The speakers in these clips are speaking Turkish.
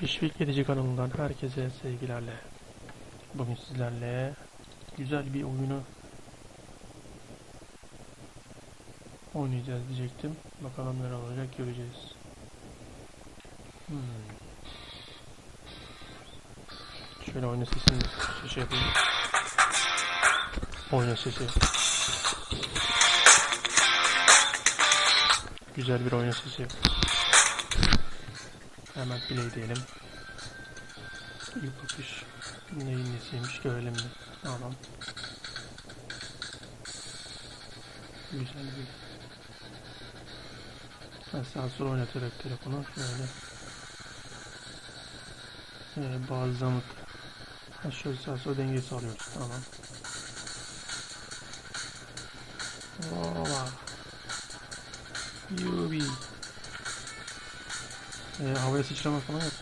Teşvik edici kanalından herkese sevgilerle. Bugün sizlerle güzel bir oyunu oynayacağız diyecektim. Bakalım neler olacak göreceğiz. Hmm. Şöyle oyun sesini şey yapayım. Oyun sesi. Güzel bir oyun sesi. Hemen play diyelim. İlk bakış neyin nesiymiş görelim mi? Tamam. Güzel bir. Ben sola oynatarak telefonu şöyle. Ee, bazı zamık. Ha şöyle sağa sola denge sağlıyoruz. Tamam. Oba. Yubi. Ee, havaya sıçrama falan yok.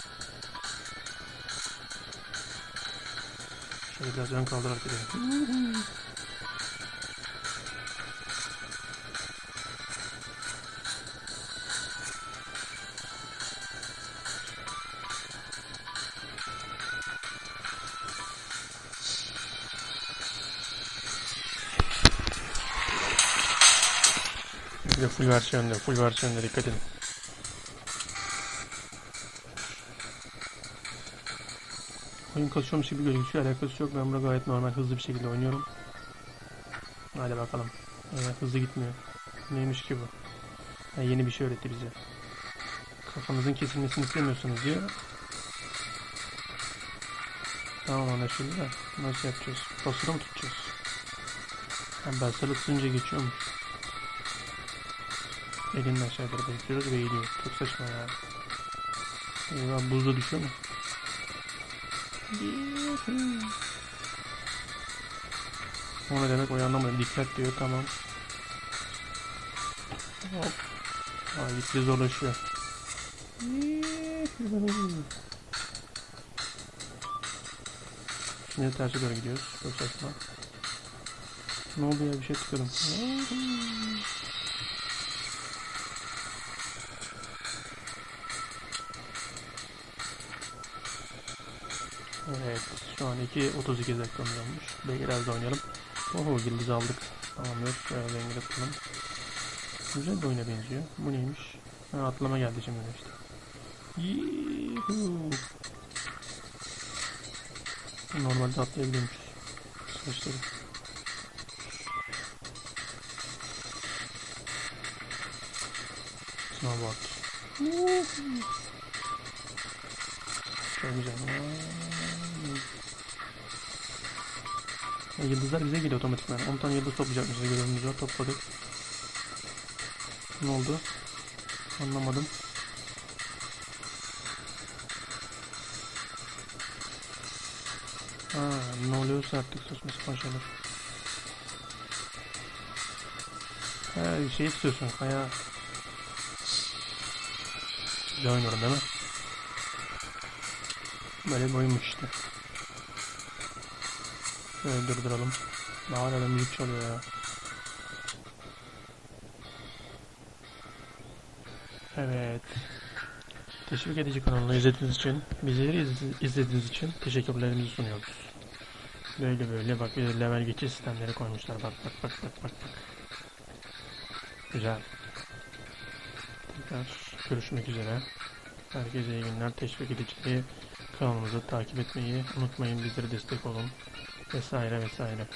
Şöyle biraz ön kaldırarak gidelim. Bir de full versiyonda, full versiyonda dikkat edin. Oyun kasıyormuş gibi gözüküyor. Alakası yok. Ben burada gayet normal hızlı bir şekilde oynuyorum. Hadi bakalım. Evet, hızlı gitmiyor. Neymiş ki bu? Ha, yeni bir şey öğretti bize. Kafanızın kesilmesini istemiyorsunuz diyor. Tamam anlaşıldı da nasıl yapacağız? Basılı mı tutacağız? Ha, basılı tutunca geçiyormuş. Elini aşağı doğru bekliyoruz ve eğiliyor. Çok saçma ya. Eyvah buzda düşüyor mu? O ne demek o anlamadım. Dikkat diyor tamam. Hop. Aa gitti zorlaşıyor. Şimdi terse doğru gidiyoruz. Çok saçma. Ne oldu ya bir şey tıkladım. Evet şu an 2.32 dakikamız olmuş. Biraz da oynayalım. Oho yıldız aldık. Tamamdır. Şöyle rengi tutalım. Güzel bir oyuna benziyor. Bu neymiş? Ha, atlama geldi şimdi işte. Yuhuu. Normalde atlayabiliyormuşuz. Saçları. Snowboard. Çok güzel. Yıldızlar bize geliyor otomatikman. 10 tane yıldız toplayacakmışız görevimiz var. Topladık. Ne oldu? Anlamadım. Ha, ne oluyorsa artık saçma sapan şeyler. Ha, şey istiyorsun kaya. Güzel oynuyorum değil mi? Böyle bir oyunmuş işte. Şöyle durduralım. Hala da müzik çalıyor ya. Evet. Teşvik edici kanalını izlediğiniz için, bizleri iz- izlediğiniz için teşekkürlerimizi sunuyoruz. Böyle böyle bak bir level geçiş sistemleri koymuşlar. Bak bak bak bak bak bak. Güzel. Tekrar görüşmek üzere. Herkese iyi günler. Teşvik edici kanalımızı takip etmeyi unutmayın. Bizlere destek olun vesaire vesaire.